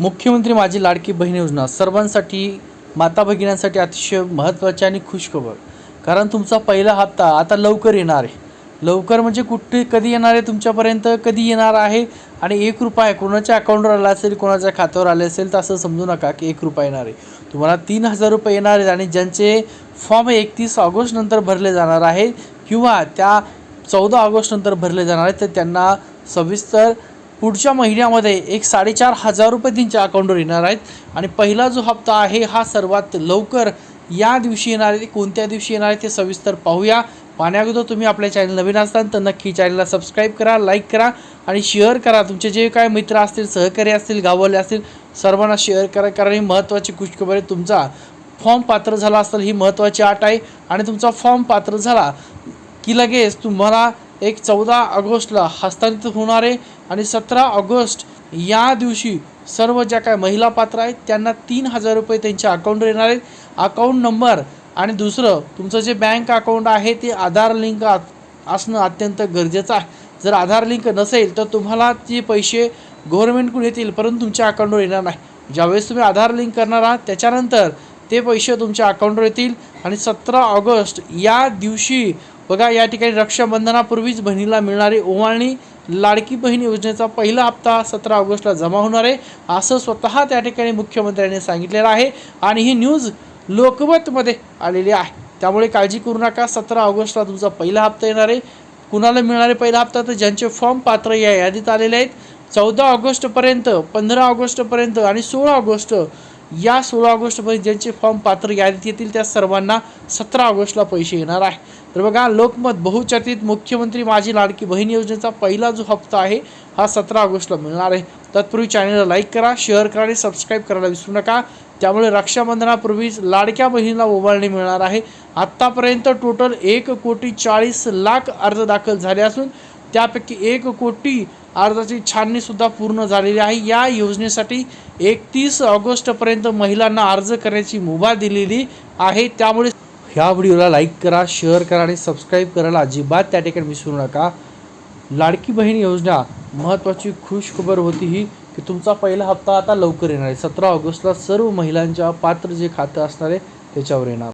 मुख्यमंत्री माझी लाडकी बहीण योजना. सर्वांसाठी माता भगिनांसाठी अतिशय महत्त्वाची आणि खुशखबर कारण तुमचा पहिला हप्ता आता लवकर येणार आहे. लवकर म्हणजे कुठे कधी येणार आहे तुमच्यापर्यंत? कधी येणार आहे? आणि एक रुपया कोणाच्या अकाउंटवर आला असेल कोणाच्या खात्यावर आले असेल तर असं समजू नका की एक रुपया येणार आहे. तुम्हाला तीन हजार रुपये येणार आहेत आणि ज्यांचे फॉर्म एकतीस ऑगस्ट नंतर भरले जाणार आहे किंवा त्या चौदा ऑगस्ट नंतर भरले जाणार आहेत तर त्यांना सविस्तर पुढच्या महिन्यामध्ये एक साडेचार हजार रुपये त्यांच्या अकाउंटवर येणार आहेत. आणि पहिला जो हप्ता आहे हा सर्वात लवकर या दिवशी येणार आहे. ते कोणत्या दिवशी येणार आहे ते सविस्तर पाहूया. पाहण्याअगोदर तुम्ही आपल्या चॅनल नवीन असताल तर नक्की चॅनलला सबस्क्राईब करा लाईक करा आणि शेअर करा. तुमचे जे काय मित्र असतील सहकारी असतील गाववाले असतील सर्वांना शेअर करा. कारण ही महत्त्वाची खुशखबर आहे. तुमचा फॉर्म पात्र झाला असेल ही महत्त्वाची आट आहे. आणि तुमचा फॉर्म पात्र झाला की लगेच तुम्हाला एक चौदा ऑगस्टला हस्तांतरित होणार आहे. आणि सतरा ऑगस्ट या दिवशी सर्व ज्या काय महिला पात्र आहेत त्यांना तीन हजार रुपये त्यांच्या अकाउंटवर येणार आहेत. अकाउंट नंबर आणि दुसरं तुमचं जे बँक अकाउंट आहे ते आधार लिंक असणं अत्यंत गरजेचं आहे. जर आधार लिंक नसेल तर तुम्हाला ते पैसे गव्हर्नमेंटकडून येतील परंतु तुमच्या अकाउंटवर येणार नाही. ज्यावेळेस तुम्ही आधार लिंक करणार आहात त्याच्यानंतर ते पैसे तुमच्या अकाउंटवर येतील. आणि सतरा ऑगस्ट या दिवशी बघा या ठिकाणी रक्षाबंधनापूर्वीच बहिणीला मिळणारी ओवाळणी लाडकी बहीण योजनेचा पहिला हप्ता सतरा ऑगस्टला जमा होणार आहे असं स्वतः त्या ठिकाणी मुख्यमंत्र्यांनी सांगितलेलं आहे आणि ही न्यूज लोकमतमध्ये आलेली आहे. त्यामुळे काळजी करू नका सतरा ऑगस्टला तुमचा पहिला हप्ता येणार आहे. कुणाला मिळणारे पहिला हप्ता तर ज्यांचे फॉर्म पात्र या यादीत आलेले आहेत. चौदा ऑगस्टपर्यंत पंधरा ऑगस्टपर्यंत आणि सोळा ऑगस्ट या सोळा ऑगस्टमध्ये ज्यांचे फॉर्म पात्र यादीत येतील त्या सर्वांना सतरा ऑगस्टला पैसे येणार आहे. तर बघा लोकमत बहुचर्चित मुख्यमंत्री माझी लाडकी बहीण योजनेचा पहिला जो हप्ता आहे हा सतरा ऑगस्टला मिळणार आहे. तत्पूर्वी चॅनलला लाईक करा शेअर करा आणि सबस्क्राईब करायला विसरू नका. त्यामुळे रक्षाबंधनापूर्वीच लाडक्या बहिणीला ओवाळणी मिळणार आहे. आत्तापर्यंत टोटल एक कोटी चाळीस लाख अर्ज दाखल झाले असून त्यापैकी एक कोटी अर्जाची छाननीसुद्धा पूर्ण झालेली आहे. या योजनेसाठी एकतीस ऑगस्टपर्यंत महिलांना अर्ज करण्याची मुभा दिलेली आहे. त्यामुळे ह्या व्हिडिओला लाईक करा शेअर करा आणि सबस्क्राईब करायला अजिबात त्या ठिकाणी विसरू नका. लाडकी बहीण योजना महत्त्वाची खुशखबर होती ही की तुमचा पहिला हप्ता आता लवकर येणार आहे. सतरा ऑगस्टला सर्व महिलांच्या पात्र जे खातं असणार आहे त्याच्यावर येणार.